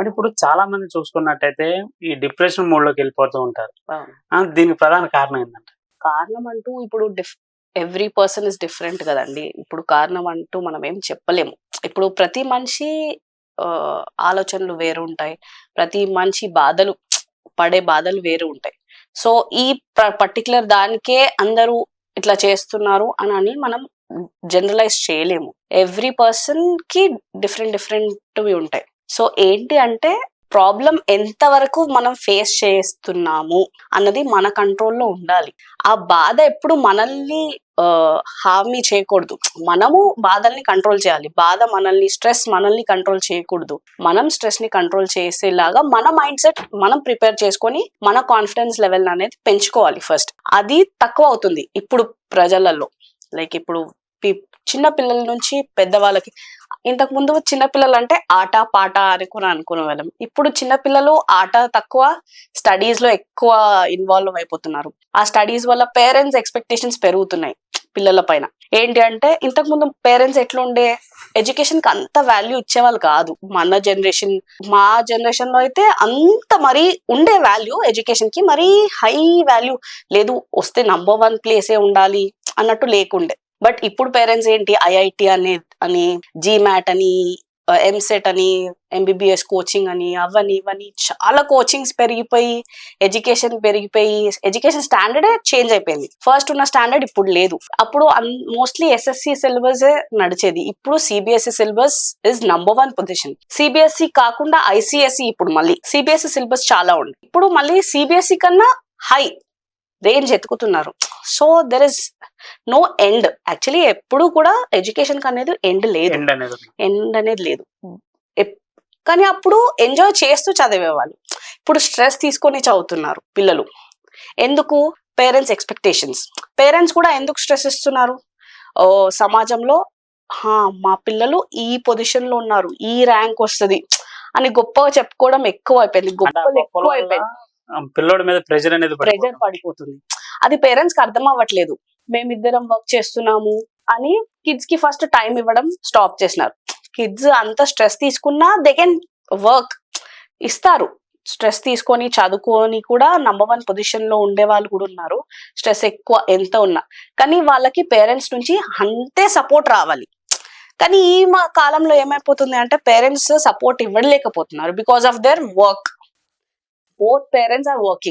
మరి ఇప్పుడు చాలా మంది చూసుకున్నట్టయితే ఈ డిప్రెషన్ మోడ్లోకి వెళ్ళిపోతూ ఉంటారు. దీనికి ప్రధాన కారణం ఏంటంటే? కారణం అంటూ ఇప్పుడు ఎవ్రీ పర్సన్ ఇస్ డిఫరెంట్ కదండి. ఇప్పుడు కారణం అంటూ మనం ఏం చెప్పలేము. ఇప్పుడు ప్రతి మనిషి ఆలోచనలు వేరు ఉంటాయి. ప్రతి మనిషి బాధలు పడే బాధలు వేరు ఉంటాయి. సో ఈ పర్టికులర్ దానికే అందరూ ఇట్లా చేస్తున్నారు అని అని మనం జనరలైజ్ చేయలేము. ఎవ్రీ పర్సన్కి డిఫరెంట్ డిఫరెంట్ ఉంటాయి. సో ఏంటి అంటే ప్రాబ్లం ఎంత వరకు మనం ఫేస్ చేస్తున్నాము అన్నది మన కంట్రోల్లో ఉండాలి. ఆ బాధ ఎప్పుడు మనల్ని హామీ చేయకూడదు. మనము బాధల్ని కంట్రోల్ చేయాలి. బాధ మనల్ని స్ట్రెస్ మనల్ని కంట్రోల్ చేయకూడదు. మనం స్ట్రెస్ని కంట్రోల్ చేసేలాగా మన మైండ్ సెట్ మనం ప్రిపేర్ చేసుకొని మన కాన్ఫిడెన్స్ లెవెల్ అనేది పెంచుకోవాలి ఫస్ట్. అది తక్కువ అవుతుంది ఇప్పుడు ప్రజలలో. లైక్ ఇప్పుడు చిన్న పిల్లల నుంచి పెద్దవాళ్ళకి. ఇంతకు ముందు చిన్న పిల్లలు అంటే ఆట పాట అనుకుని అనుకునే వాళ్ళం. ఇప్పుడు చిన్న పిల్లలు ఆట తక్కువ స్టడీస్లో ఎక్కువ ఇన్వాల్వ్ అయిపోతున్నారు. ఆ స్టడీస్ వల్ల పేరెంట్స్ ఎక్స్పెక్టేషన్స్ పెరుగుతున్నాయి పిల్లల పైన. ఏంటి అంటే ఇంతకు ముందు పేరెంట్స్ ఎట్లుండే? ఎడ్యుకేషన్కి అంత వాల్యూ ఇచ్చేవాళ్ళు కాదు. మన జనరేషన్ మా జనరేషన్లో అయితే అంత మరీ ఉండే వాల్యూ ఎడ్యుకేషన్కి మరీ హై వాల్యూ లేదు. వస్తే నంబర్ వన్ ప్లేసే ఉండాలి అన్నట్టు లేకుండే. బట్ ఇప్పుడు పేరెంట్స్ ఏంటి? ఐఐటి అని అని మ్యాట్ అని ఎంసెట్ అని ఎంబీబీఎస్ కోచింగ్ అని అవని ఇవని చాలా కోచింగ్స్ పెరిగిపోయి ఎడ్యుకేషన్ పెరిగిపోయి ఎడ్యుకేషన్ స్టాండర్డే చేంజ్ అయిపోయింది. ఫస్ట్ ఉన్న స్టాండర్డ్ ఇప్పుడు లేదు. అప్పుడు మోస్ట్లీ ఎస్ఎస్సి సిలబస్ నడిచేది. ఇప్పుడు CBSE syllabus is number one position CBSE కాకుండా ఐసిఎస్ఈ ఇప్పుడు మళ్ళీ. సిబిఎస్ఈ సిలబస్ చాలా ఉంది. ఇప్పుడు మళ్ళీ సిబిఎస్ఈ కన్నా high range ఎత్తుకుతున్నారు. So there is no end actually ఎప్పుడు కూడా ఎడ్యుకేషన్ అనేది ఎండ్ లేదు. ఎండ్ అనేది లేదు. కానీ అప్పుడు ఎంజాయ్ చేస్తూ చదివేవాళ్ళు. ఇప్పుడు స్ట్రెస్ తీసుకొని చదువుతున్నారు పిల్లలు. ఎందుకు? పేరెంట్స్ ఎక్స్పెక్టేషన్స్ పేరెంట్స్ కూడా ఎందుకు స్ట్రెస్ ఇస్తున్నారు? ఓ సమాజంలో "హా, మా పిల్లలు ఈ పొజిషన్లో ఉన్నారు. ఈ ర్యాంక్ వస్తది. అని గొప్పగా చెప్పుకోవడం ఎక్కువ అయిపోయింది. గొప్పలు గొప్పల ఎక్కువ అయిపోయింది. పిల్లోడి మీద ప్రెజర్ అనేది ప్రెజర్ పడిపోతుంది. పడిపోతుంది అది పేరెంట్స్కి అర్థం అవ్వట్లేదు. మేమిద్దరం వర్క్ చేస్తున్నాము అని కిడ్స్కి ఫస్ట్ టైం ఇవ్వడం స్టాప్ చేసినారు. కిడ్స్ అంత స్ట్రెస్ తీసుకున్నా దే కెన్ వర్క్. ఇస్తారు. స్ట్రెస్ తీసుకొని చదువుకొని కూడా నంబర్ వన్ పొజిషన్లో ఉండే వాళ్ళు కూడా ఉన్నారు. స్ట్రెస్ ఎక్కువ ఎంత ఉన్నా. కానీ వాళ్ళకి పేరెంట్స్ నుంచి అంతే సపోర్ట్ రావాలి. కానీ ఈ మా కాలంలో ఏమైపోతుంది అంటే parents support ఇవ్వలేకపోతున్నారు. Because of their work. both parents are working.